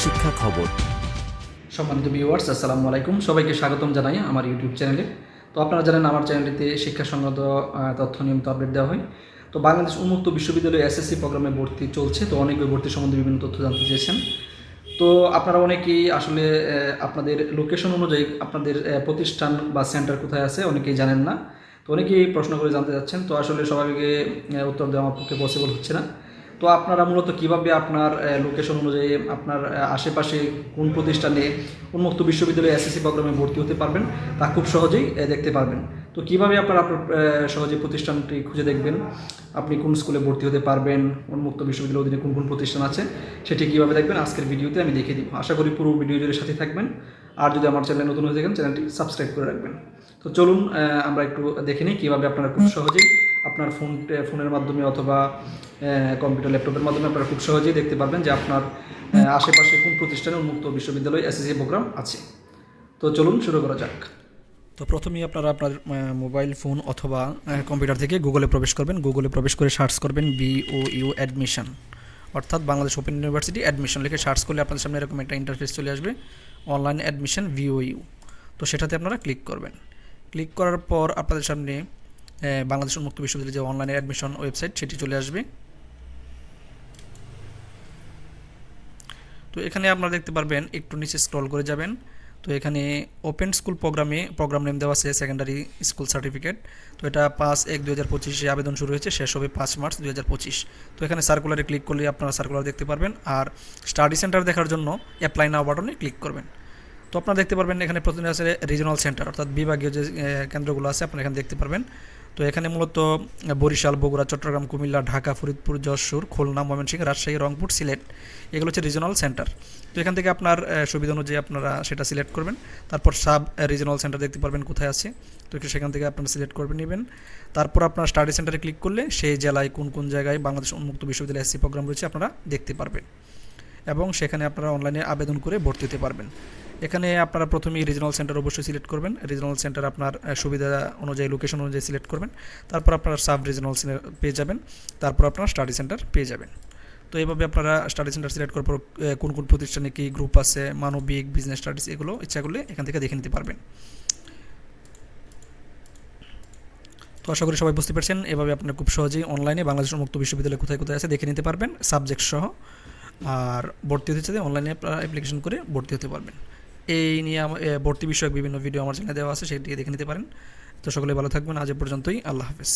শিক্ষা খবর। সম্মানিত ভিউয়ার্স আসসালামু আলাইকুম। সবাইকে স্বাগতম জানাই আমার ইউটিউব চ্যানেলে তো আপনারা জানেন আমার চ্যানেলটিতে শিক্ষা সংক্রান্ত তথ্য নিয়মিত আপডেট দেওয়া হয়। তো বাংলাদেশ উন্মুক্ত বিশ্ববিদ্যালয় এসএসসি প্রোগ্রামে ভর্তি চলছে। তো অনেকে ভর্তি সম্বন্ধে বিভিন্ন তথ্য জানতে চেয়েছেন। তো আপনারা অনেকেই আসলে আপনাদের লোকেশন অনুযায়ী আপনাদের প্রতিষ্ঠান বা সেন্টার কোথায় আছে অনেকেই জানেন না। তো অনেকেই প্রশ্ন করে জানতে চাচ্ছেন। তো আসলে সবাইকে উত্তর দেওয়া আমার পক্ষে পসিবল হচ্ছে না। তো আপনারা মূলত কীভাবে আপনার লোকেশন অনুযায়ী আপনার আশেপাশে কোন প্রতিষ্ঠানে উন্মুক্ত বিশ্ববিদ্যালয়ে এসএসসি প্রোগ্রামে ভর্তি হতে পারবেন তা খুব সহজেই দেখতে পারবেন। তো কীভাবে আপনারা আপনার সহজে প্রতিষ্ঠানটি খুঁজে দেখবেন? আপনি কোন স্কুলে ভর্তি হতে পারবেন? উন্মুক্ত বিশ্ববিদ্যালয়ের অধীনে কোন কোন প্রতিষ্ঠান আছে? সেটি কীভাবে দেখবেন? আজকের ভিডিওতে আমি দেখিয়ে দিব। আশা করি পুরো ভিডিও জুড়ে সাথে থাকবেন। আর যদি আমার চ্যানেল নতুন হয়ে থাকেন, চ্যানেলটি সাবস্ক্রাইব করে রাখবেন। তো চলুন আমরা একটু দেখে নিই কীভাবে আপনারা খুব সহজেই আপনার ফোন ফোনের মাধ্যমে অথবা কম্পিউটার ল্যাপটপের মাধ্যমে আপনারা খুব সহজেই দেখতে পারবেন যে আপনার আশেপাশে কোন প্রতিষ্ঠানে উন্মুক্ত বিশ্ববিদ্যালয় এসএসসি প্রোগ্রাম আছে। তো চলুন শুরু করা যাক। তো প্রথমেই আপনারা আপনার মোবাইল ফোন অথবা কম্পিউটার থেকে গুগলে প্রবেশ করবেন। গুগলে প্রবেশ করে সার্চ করবেন বিও ইউ অ্যাডমিশন অর্থাৎ বাংলাদেশ ওপেন ইউনিভার্সিটি অ্যাডমিশন লিখে সার্চ করলে আপনাদের সামনে এরকম একটা ইন্টারফেস চলে আসবে। অনলাইন অ্যাডমিশন ভিও ইউ তো সেটাতে আপনারা ক্লিক করবেন। ক্লিক করার পর আপনাদের সামনে বাংলাদেশ উন্মুক্ত বিশ্ববিদ্যালয়ের যে অনলাইনে অ্যাডমিশন ওয়েবসাইট সেটি চলে আসবে। তো এখানে আপনারা দেখতে পারবেন, একটু নিচে স্ক্রল করে যাবেন। তো এখানে ওপেন স্কুল প্রোগ্রামে প্রোগ্রাম নেম দেওয়া আছে সেকেন্ডারি স্কুল সার্টিফিকেট তো এটা পাঁচ এক দু হাজার পঁচিশে আবেদন শুরু হয়েছে, শেষ হবে পাঁচ মার্চ দু হাজার পঁচিশ। তো এখানে সার্কুলারে ক্লিক করলে আপনারা সার্কুলার দেখতে পারবেন, আর স্টাডি সেন্টার দেখার জন্য অ্যাপ্লাই নাও বাটনে ক্লিক করবেন। তো আপনারা দেখতে পারবেন, এখানে প্রথমে আছে রিজনাল সেন্টার অর্থাৎ বিভাগীয় যে কেন্দ্রগুলো আছে, আপনারা এখানে দেখতে পারবেন। তো এখানে মূলত বরিশাল, বগুড়া, চট্টগ্রাম, কুমিল্লা, ঢাকা, ফরিদপুর, যশোর, খুলনা, ময়মনসিংহ, রাজশাহী, রংপুর, সিলেট, এগুলো হচ্ছে রিজনাল সেন্টার তো এখান থেকে আপনার সুবিধা অনুযায়ী আপনারা সেটা সিলেক্ট করবেন। তারপর সাব রিজনাল সেন্টার দেখতে পারবেন কোথায় আছে। তো সেখান থেকে আপনারা সিলেক্ট করবেন নেবেন। তারপর আপনার স্টাডি সেন্টারে ক্লিক করলে সেই জেলায় কোন কোন জায়গায় বাংলাদেশ উন্মুক্ত বিশ্ববিদ্যালয় এসসি প্রোগ্রাম রয়েছে আপনারা দেখতে পারবেন। এবং সেখানে আপনারা অনলাইনে আবেদন করে ভর্তি হতে পারবেন। এখানে আপনারা প্রথমেই রিজনাল সেন্টার অবশ্যই সিলেক্ট করবেন। রিজনাল সেন্টার আপনার সুবিধা অনুযায়ী লোকেশন অনুযায়ী সিলেক্ট করবেন। তারপর আপনারা সাব রিজনাল পেয়ে যাবেন। তারপর আপনারা স্টাডি সেন্টার পেয়ে যাবেন। তো এইভাবে আপনারা স্টাডি সেন্টার সিলেক্ট করার পর কোন কোন প্রতিষ্ঠানে কী গ্রুপ আছে, মানবিক বিজনেস স্টাডিজ এগুলো ইচ্ছা করলে এখান থেকে দেখে নিতে পারবেন। তো আশা করি সবাই বুঝতে পারছেন। এভাবে আপনারা খুব সহজেই অনলাইনে বাংলাদেশ মুক্ত বিশ্ববিদ্যালয় কোথায় কোথায় আছে দেখে নিতে পারবেন। সাবজেক্ট সহ। আর ভর্তি হতে চাইলে অনলাইনে আপনারা অ্যাপ্লিকেশন করে ভর্তি হতে পারবেন। এই নিয়ে ভর্তি বিষয়ক বিভিন্ন ভিডিও আমার চ্যানেলে দেওয়া আছে, সেটি দেখে নিতে পারেন। তো সকলে ভালো থাকবেন, আজ পর্যন্তই। আল্লাহ হাফেজ।